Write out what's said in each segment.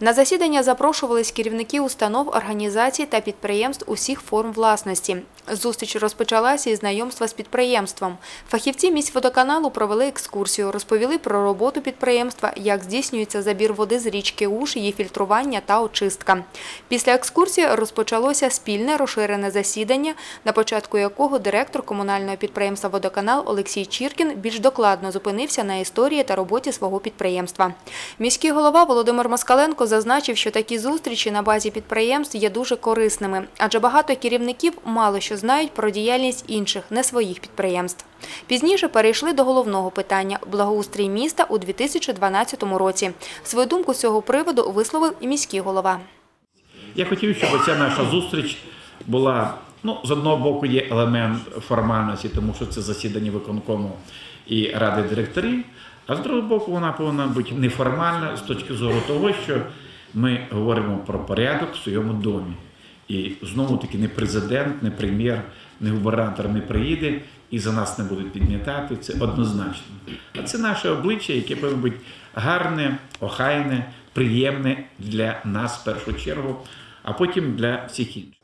На засідання запрошувались керівники установ, організацій та підприємств усіх форм власності. Зустріч розпочалася із знайомства з підприємством. Фахівці міськводоканалу провели екскурсію, розповіли про роботу підприємства, як здійснюється забір води з річки Уж, її фільтрування та очистка. Після екскурсії розпочалося спільне розширене засідання, на початку якого директор комунального підприємства «Водоканал» Олексій Чіркін більш докладно зупинився на історії та роботі свого підприємства. Міський голова Володимир Москаленко зазначив, що такі зустрічі на базі підприємств є дуже корисними, адже багато керівників мало що знають про діяльність інших, не своїх підприємств. Пізніше перейшли до головного питання – благоустрій міста у 2012 році. Свою думку з цього приводу висловив і міський голова. Я хотів, щоб ця наша зустріч була. Ну, з одного боку, є елемент формальності, тому що це засідання виконкому і ради директорів. А з другого боку, вона повинна бути неформальна з точки зору того, що ми говоримо про порядок в своєму домі. І знову таки не президент, не прем'єр, не губернатор не приїде і за нас не будуть підмітати. Це однозначно. А це наше обличчя, яке повинно бути гарне, охайне, приємне для нас в першу чергу, а потім для всіх інших.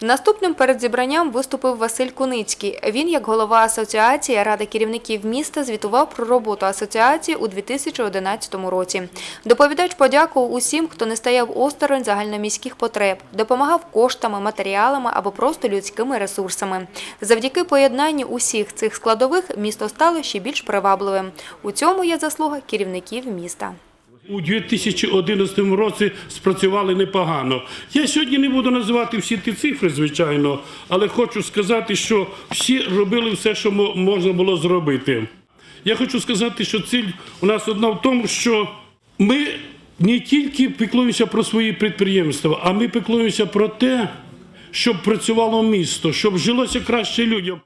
Наступним перед зібранням виступив Василь Куницький. Він, як голова асоціації Ради керівників міста, звітував про роботу асоціації у 2011 році. Доповідач подякував усім, хто не стояв осторонь загальноміських потреб, допомагав коштами, матеріалами або просто людськими ресурсами. Завдяки поєднанню усіх цих складових місто стало ще більш привабливим. У цьому є заслуга керівників міста. У 2011 році спрацювали непогано. Я сьогодні не буду називати всі ті цифри, звичайно, але хочу сказати, що всі робили все, що можна було зробити. Я хочу сказати, що ціль у нас одна в тому, що ми не тільки піклуємося про свої підприємства, а ми піклуємося про те, щоб працювало місто, щоб жилося краще людям.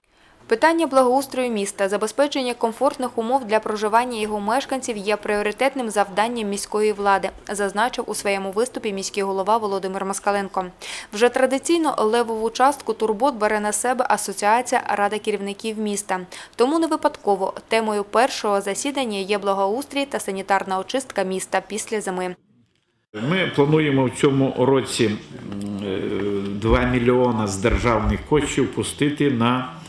Питання благоустрою міста, забезпечення комфортних умов для проживання його мешканців є пріоритетним завданням міської влади, зазначив у своєму виступі міський голова Володимир Москаленко. Вже традиційно левову частку турбот бере на себе Асоціація Рада керівників міста. Тому не випадково темою першого засідання є благоустрій та санітарна очистка міста після зими. Ми плануємо в цьому році м, е, 2 мільйона з державних коштів пустити на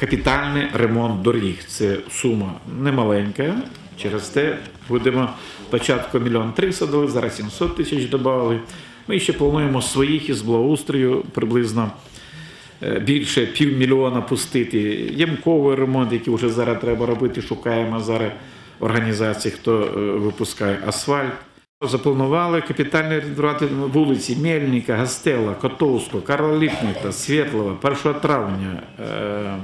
капітальний ремонт доріг. Це сума немаленька. Через те будемо спочатку мільйон триста дали, зараз 700 тисяч додали. Ми ще плануємо своїх із благоустрою приблизно е, більше півмільйона пустити. Ямковий ремонт, який вже зараз треба робити, шукаємо зараз організації, хто е, випускає асфальт. Запланували капітальні редувати вулиці Мельника, Гастела, Котовського, Карла Ліпніта, Світлова, 1 травня, е,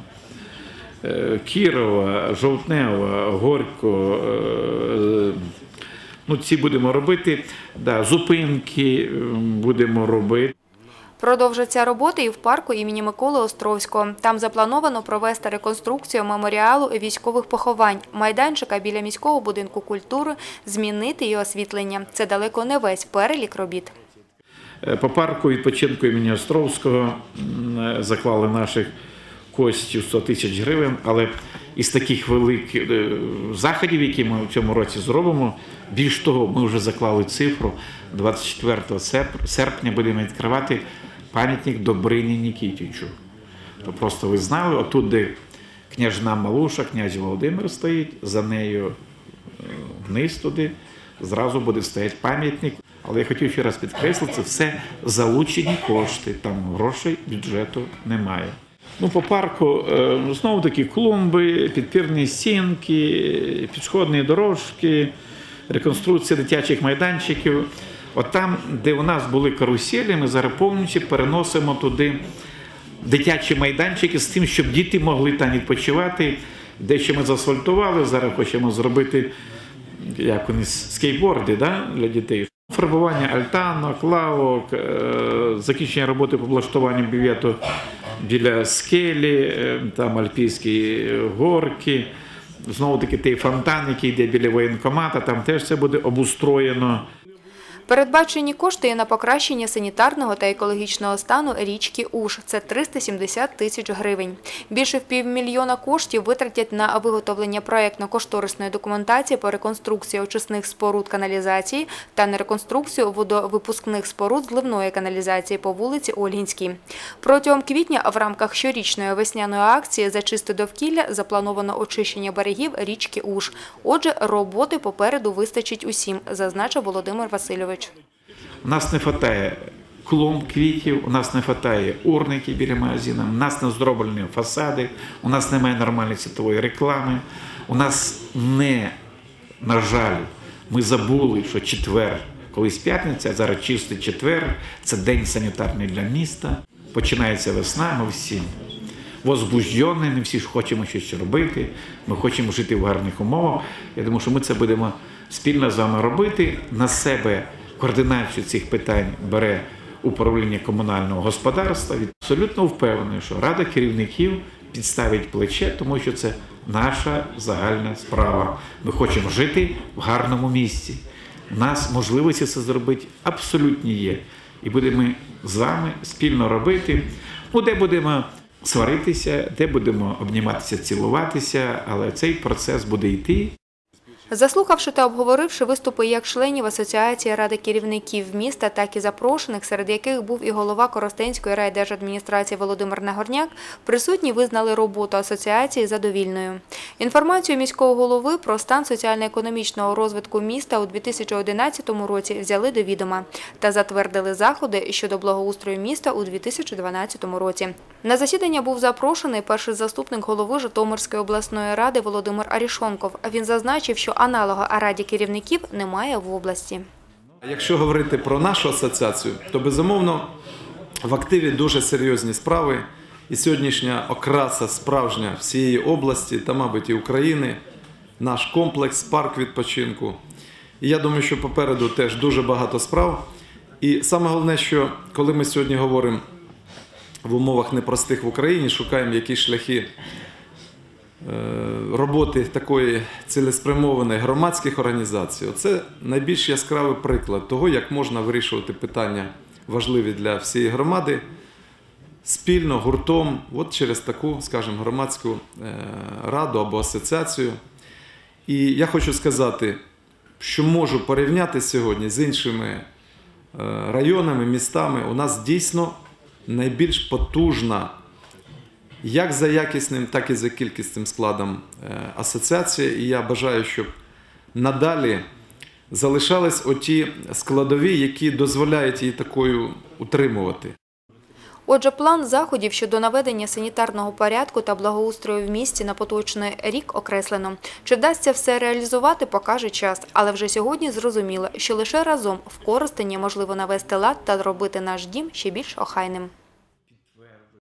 е, Кірова, Жовтнева, Горько. е, Ну, ці будемо робити. Да, зупинки будемо робити. Продовжаться роботи і в парку імені Миколи Островського. Там заплановано провести реконструкцію меморіалу військових поховань, майданчика біля міського будинку культури, змінити і освітлення. Це далеко не весь перелік робіт. Е, По парку відпочинку імені Островського е, заклали наших коштів 100 тисяч гривень, але із таких великих е, заходів, які ми в цьому році зробимо, більш того, ми вже заклали цифру 24 серп- серпня будемо відкривати пам'ятник Добрині Нікітічу. То просто ви знали, отут, де княжна Малуша, князь Володимир стоїть, за нею е, вниз туди, зразу буде стояти пам'ятник. Але я хотів ще раз підкреслити, це все залучені кошти, там грошей бюджету немає. Ну, по парку е, знову такі клумби, підпірні стінки, пішохідні дорожки, реконструкція дитячих майданчиків. От там, де у нас були каруселі, ми зараз повністю переносимо туди дитячі майданчики з тим, щоб діти могли там відпочивати. Дещо ми заасфальтували, зараз хочемо зробити як вони скейтборди да, для дітей. Фарбування альтанок, лавок, е, закінчення роботи по облаштуванню бювету біля скелі, е, там альпійські горки. Знову таки той фонтан, який йде біля воєнкомата, там теж це буде обустроєно. Передбачені кошти є на покращення санітарного та екологічного стану річки Уж. Це 370 тисяч гривень. Більше в півмільйона коштів витратять на виготовлення проєктно-кошторисної документації по реконструкції очисних споруд каналізації та на реконструкцію водовипускних споруд зливної каналізації по вулиці Ольгінській. Протягом квітня в рамках щорічної весняної акції за чисте довкілля заплановано очищення берегів річки Уж. Отже, роботи попереду вистачить усім, зазначив Володимир Васильович. У нас не вистачає клумб квітів, у нас не вистачає урників біля магазину, у нас не зроблені фасади, у нас немає нормальної світової реклами. У нас не, на жаль, ми забули, що четвер, колись п'ятниця, зараз чистий четвер, це день санітарний для міста. Починається весна, ми всі возбуждені, ми всі ж хочемо щось робити, ми хочемо жити в гарних умовах. Я думаю, що ми це будемо спільно з вами робити. На себе координацію цих питань бере управління комунального господарства. Абсолютно впевнений, що Рада керівників підставить плече, тому що це наша загальна справа. Ми хочемо жити в гарному місці. У нас можливості це зробити абсолютні є. І будемо з вами спільно робити. Ну, де будемо сваритися, де будемо обніматися, цілуватися, але цей процес буде йти. Заслухавши та обговоривши виступи як членів Асоціації ради керівників міста, так і запрошених, серед яких був і голова Коростенської райдержадміністрації Володимир Нагорняк, присутні визнали роботу асоціації задовільною. Інформацію міського голови про стан соціально-економічного розвитку міста у 2011 році взяли до відома та затвердили заходи щодо благоустрою міста у 2012 році. На засідання був запрошений перший заступник голови Житомирської обласної ради Володимир Арішонков. Він зазначив, що аналога раді керівників немає в області. Якщо говорити про нашу асоціацію, то безумовно в активі дуже серйозні справи. І сьогоднішня окраса справжня всієї області та, мабуть, і України, наш комплекс, парк відпочинку. І я думаю, що попереду теж дуже багато справ. І саме головне, що коли ми сьогодні говоримо в умовах непростих в Україні, шукаємо якісь шляхи роботи такої цілеспрямованої громадських організацій, це найбільш яскравий приклад того, як можна вирішувати питання важливі для всієї громади спільно, гуртом, от через таку, скажімо, громадську е, раду або асоціацію. І я хочу сказати, що можу порівняти сьогодні з іншими е, районами, містами. У нас дійсно найбільш потужна як за якісним, так і за кількісним складом е, асоціація. І я бажаю, щоб надалі залишались оті складові, які дозволяють її такою утримувати. Отже, план заходів щодо наведення санітарного порядку та благоустрою в місті на поточний рік окреслено. Чи вдасться все реалізувати, покаже час. Але вже сьогодні зрозуміло, що лише разом в Коростені можливо навести лад та зробити наш дім ще більш охайним.